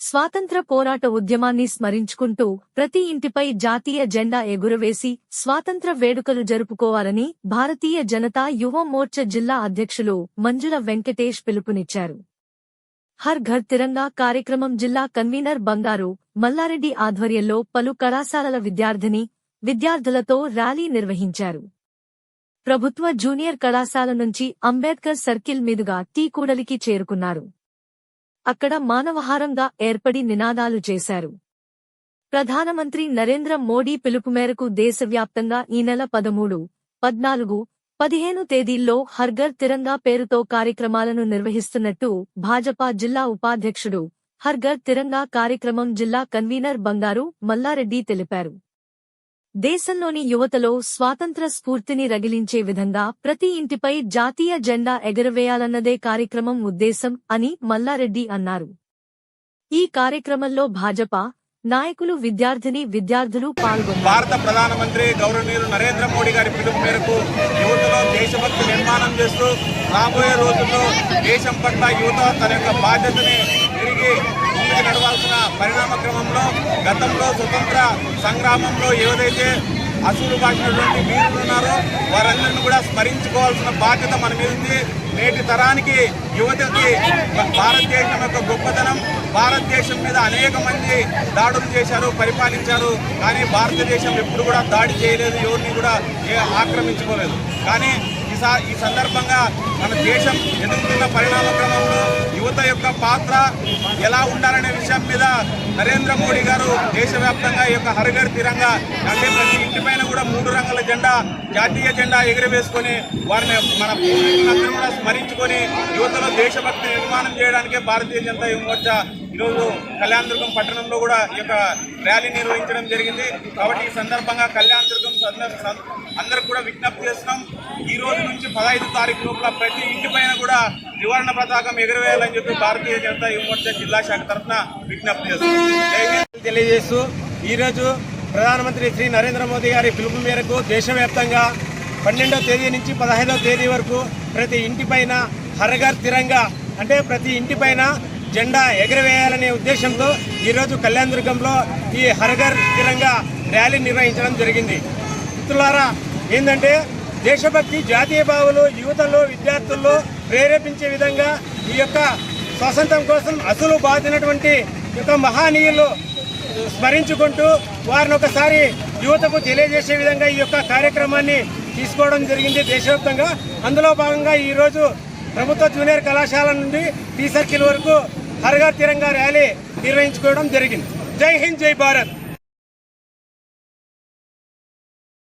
స్వాతంత్ర పోరాట ఉద్యమాన్ని స్మరించుకుంటూ ప్రతి ఇంటిపై జాతీయ జెండా ఎగురవేసి స్వాతంత్ర వేడుకలు జరుపుకోవాలని భారతీయ జనతా యువ మోర్చా జిల్లా అధ్యక్షులు మంజుల వెంకటేష్ పిలుపునిచ్చారు. హర్ ఘర్ తిరంగా కార్యక్రమం జిల్లా కన్వీనర్ బంగారు మల్లారెడ్డి ఆధ్వర్యంలో పలు కళాశాలల విద్యార్థిని విద్యార్థులతో ర్యాలీ నిర్వహించారు. ప్రభుత్వ జూనియర్ కళాశాల నుంచి అంబేద్కర్ సర్కిల్ మీదుగా టీ కూడలికి చేరుకున్నారు. అక్కడ మానవహారంగా ఏర్పడి నినాదాలు చేశారు. ప్రధానమంత్రి నరేంద్ర మోడీ పిలుపు మేరకు దేశవ్యాప్తంగా ఈ నెల పదమూడు పద్నాలుగు పదిహేను తేదీల్లో హర్ఘర్ తిరంగా పేరుతో కార్యక్రమాలను నిర్వహిస్తున్నట్టు భాజపా జిల్లా ఉపాధ్యక్షుడు హర్ఘర్ తిరంగా కార్యక్రమం జిల్లా కన్వీనర్ బంగారు మల్లారెడ్డి తెలిపారు. దేశంలోని యువతలో స్వాతంత్ర స్ఫూర్తిని రగిలించే విధంగా ప్రతి ఇంటిపై జాతీయ జెండా ఎగరవేయాలన్నదే కార్యక్రమం ఉద్దేశం అని మల్లారెడ్డి అన్నారు. ఈ కార్యక్రమంలో భాజపా నాయకులు విద్యార్థిని విద్యార్థులు పాల్గొన్నారు. భారత ప్రధానమంత్రి గౌరవనీయులు నరేంద్ర మోడీ గారి పిలుపు మేరకు యువతలో దేశభక్తి నిర్మాణం చేస్తూ రాబోయే రోజుల్లో దేశం పట్ల యువత తన యొక్క బాధ్యతని తిరిగి ముందుకు నడవాల్సిన గతంలో స్వతంత్ర సంగ్రామంలో ఏదైతే అసూలు బాసినటువంటి వీరులు ఉన్నారో వారందరిని కూడా స్మరించుకోవాల్సిన బాధ్యత మన మీద ఉంది. నేటి తరానికి యువతకి భారతదేశం యొక్క గొప్పతనం భారతదేశం మీద అనేక మంది దాడులు చేశారు పరిపాలించారు కానీ భారతదేశం ఎప్పుడు కూడా దాడి చేయలేదు ఎవరిని కూడా ఆక్రమించుకోలేదు. కానీ ఈ సందర్భంగా మన దేశం ఎదుర్కొన్న పరిణామ క్రమంలో యువత యొక్క పాత్ర ఎలా ఉండాలనే విషయం మీద నరేంద్ర మోడీ గారు దేశవ్యాప్తంగా ఈ యొక్క హరిగర్ తిరంగా అంటే ప్రతి ఇంటి పైన కూడా మూడు రంగుల జెండా జాతీయ జెండా ఎగురవేసుకొని వారిని మన పూర్వీకులందరూ కూడా స్మరించుకొని యువతలో దేశభక్తి నిర్మాణం చేయడానికే భారతీయ జనతా యువ మోర్చా ఈరోజు కళ్యాణదుర్గం పట్టణంలో కూడా ఈ యొక్క ర్యాలీ నిర్వహించడం జరిగింది. కాబట్టి ఈ సందర్భంగా కళ్యాణదుర్గం సందర్- అందరికి కూడా విజ్ఞప్తి చేస్తున్నాం. ఈ పదహైదు తారీఖు లోపల ప్రతి ఇంటి పైన కూడా నివారణ పతాకం ఎగురవేయాలని చెప్పి భారతీయ జనతా యువమోర్చా జిల్లా శాఖ తరఫున విజ్ఞప్తి చేస్తున్నాం తెలియజేస్తూ ఈరోజు ప్రధానమంత్రి శ్రీ నరేంద్ర మోదీ గారి పిలుపు మేరకు దేశవ్యాప్తంగా పన్నెండవ తేదీ నుంచి పదహైదవ తేదీ వరకు ప్రతి ఇంటిపైన హరగర్ తిరంగా అంటే ప్రతి ఇంటిపైన జెండా ఎగరవేయాలనే ఉద్దేశంతో ఈరోజు కళ్యాణదుర్గంలో ఈ హరగర్ తిరంగా ర్యాలీ నిర్వహించడం జరిగింది. మిత్రులారా ఏంటంటే దేశభక్తి జాతీయ భావాలు యువతలో విద్యార్థుల్లో ప్రేరేపించే విధంగా ఈ యొక్క స్వాతంత్రం కోసం అసలు బాధినటువంటి ఈ యొక్క మహానీయులు స్మరించుకుంటూ వారిని ఒకసారి యువతకు తెలియజేసే విధంగా ఈ యొక్క కార్యక్రమాన్ని తీసుకోవడం జరిగింది దేశవ్యాప్తంగా. అందులో భాగంగా ఈరోజు ప్రభుత్వ జూనియర్ కళాశాల నుండి టీ సర్కిల్ వరకు హరగా తిరంగా ర్యాలీ నిర్వహించుకోవడం జరిగింది. జై హింద్ జై భారత్!